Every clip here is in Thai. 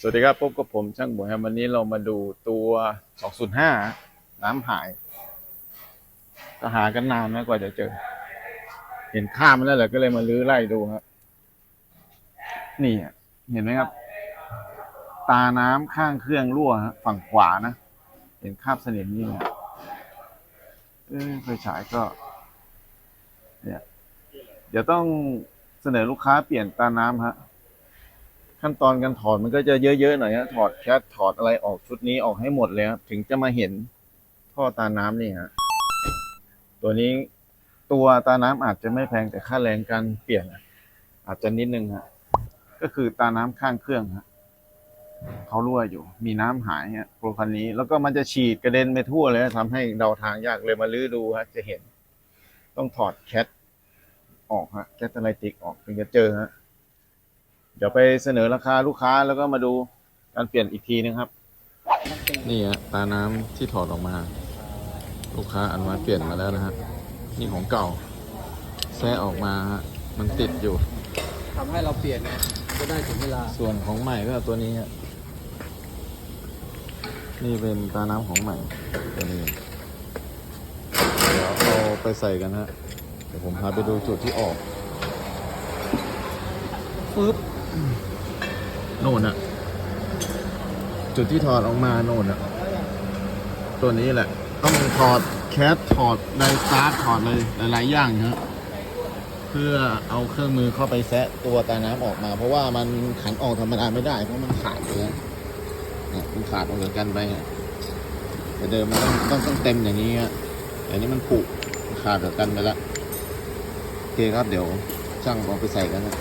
สวัสดีครับพบกับผมช่างหมวยครับวันนี้เรามาดูตัว 205 น้ำหายก็หากันนานนะกว่าจะเจอ เห็นข้ามมันแล้วแหละก็เลยมาลื้อไล่ดูครับ นี่อะเห็นไหมครับ ตาน้ำข้างเครื่องรั่วฮะฝั่งขวานะ เห็นคาบสนิมนี่นะเออไฟฉายก็ เนี่ย เดี๋ยวต้องเสนอลูกค้าเปลี่ยนตาน้ำฮะ ขั้นตอนการถอดมันก็จะเยอะๆหน่อยฮะถอดแคสถอดอะไรออกชุดนี้ออกให้หมดเลยครับถึงจะมาเห็นท่อตาน้ำนี่ฮะตัวนี้ตัวตาน้ำอาจจะไม่แพงแต่ค่าแรงการเปลี่ยน อาจจะนิดนึงฮะก็คือตาน้ำข้างเครื่องฮะเขารั่วอยู่ มีน้ำหายฮะโปรคันนี้ แล้วก็มันจะฉีดกระเด็นไปทั่วเลยทำให้เดาทางยากเลยมาลื้อดูฮะจะเห็น ต้องถอดแคทออกฮะแคทอะไรติกออกถึงจะเจอฮะ เดี๋ยวไปเสนอราคาลูกค้าแล้วก็มาดูการเปลี่ยนอีกทีนึงครับ นี่ฮะตาน้ำที่ถอดออกมา ลูกค้าอนุมัติเปลี่ยนมาแล้วนะฮะนี่ของเก่าแซะออกมาฮะมันติดอยู่ ทำให้เราเปลี่ยนไงก็ได้ถึงเวลา ส่วนของใหม่ก็ตัวนี้ฮะนี่เป็นตาน้ำของใหม่ตัวนี้เดี๋ยวเราไปใส่กันฮะเดี๋ยวผมพาไปดูจุดที่ออกปึ๊บ โน่นอะจุดที่ถอดออกมาโน่นอะตัวนี้แหละ ต้องถอดแคสถอดไดสตาร์ทถอดเลยหลาย ๆ อย่างนะเพื่อเอาเครื่องมือเข้าไปแซะตัวตาน้ำออกมา เพราะว่ามันขันออกธรรมดาไม่ได้ เพราะมันขาดเลยเนี่ยมันขาดออกจากกันไปอะแต่เดิมมันต้องต้องต้องเต็มอย่างนี้ฮะแต่นนี้มันผุขาดจากกันไปแล้วโอเคครับเดี๋ยวช่างเอาไปใส่กันนะ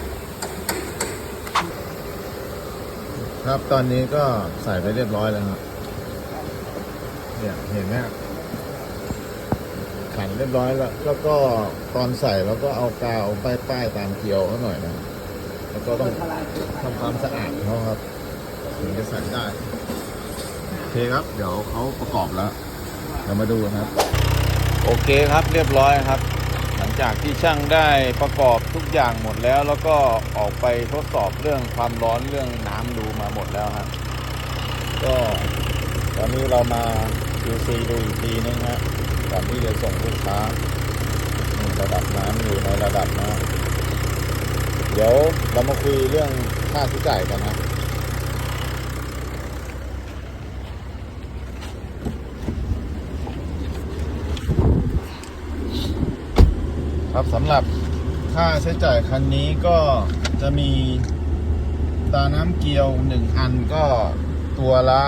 ครับตอนนี้ก็ใส่ไปเรียบร้อยแล้วครับเนี่ยเห็นไหมขันเรียบร้อยแล้ว แล้วก็ตอนใส่แล้วก็เอากาวป้ายป้ายๆตามเกลียวเขาหน่อยนะแล้วก็ต้องทำความสะอาดเขาครับถึงจะใส่ได้โอเคครับ เดี๋ยวเขาประกอบแล้วเดี๋ยวมาดูครับ โอเคครับเรียบร้อยครับ หลังจากที่ช่างได้ประกอบทุกอย่างหมดแล้ว แล้วก็ออกไปทดสอบเรื่องความร้อนเรื่องน้ำดู มาหมดแล้วครับก็ตอนนี้เรามา QC ดูอีกทีนึงฮะก่อนที่จะส่งลูกค้าระดับน้ำอยู่ในระดับนะเดี๋ยวเรามาคุยเรื่องค่าใช้จ่ายกันนะครับสำหรับค่าใช้จ่ายคันนี้ก็จะมี ตาน้ำเกลียวหนึ่งอันก็ตัวละ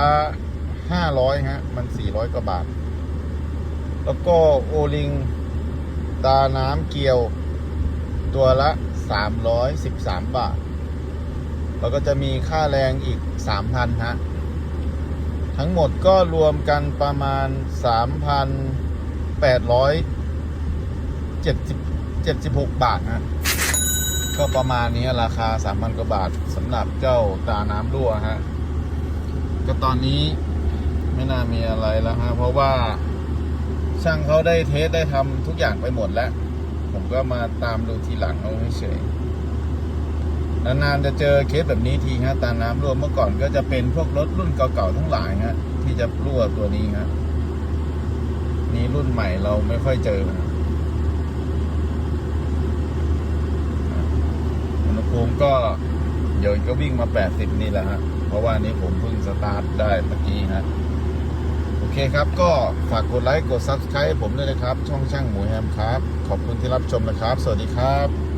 ห้าร้อยฮะ มันสี่ร้อยกว่าบาท แล้วก็โอลิง ตาน้ำเกลียว ตัวละสามร้อยสิบสามบาท แล้วก็จะมีค่าแรงอีกสามพันฮะ ทั้งหมดก็รวมกันประมาณสามพันแปดร้อยเจ็ดสิบ76บาทนะ ก็ประมาณนี้ราคา3,000กว่าบาทสำหรับเจ้าตาน้ำรั่วฮะ ก็ตอนนี้ไม่น่ามีอะไรแล้วฮะ เพราะว่าช่างเขาได้เทสได้ทำทุกอย่างไปหมดแล้ว ผมก็มาตามดูทีหลังเอาเฉยนานๆจะเจอเคสแบบนี้ทีฮะตาน้ำรั่วเมื่อก่อนก็จะเป็นพวกรถรุ่นเก่าๆทั้งหลายฮะที่จะรั่วตัวนี้ฮะนี่รุ่นใหม่เราไม่ค่อยเจอนะ อุณหภูมิก็เดี๋ยวก็วิ่งมา 80 นี่แหละฮะ เพราะว่านี้ผมเพิ่งสตาร์ทได้เมื่อกี้ฮะ โอเคครับ ก็ฝากกดไลค์ กด Subscribe ผมด้วยนะครับ ช่องช่างหมูแฮมครับ ขอบคุณที่รับชมนะครับ สวัสดีครับ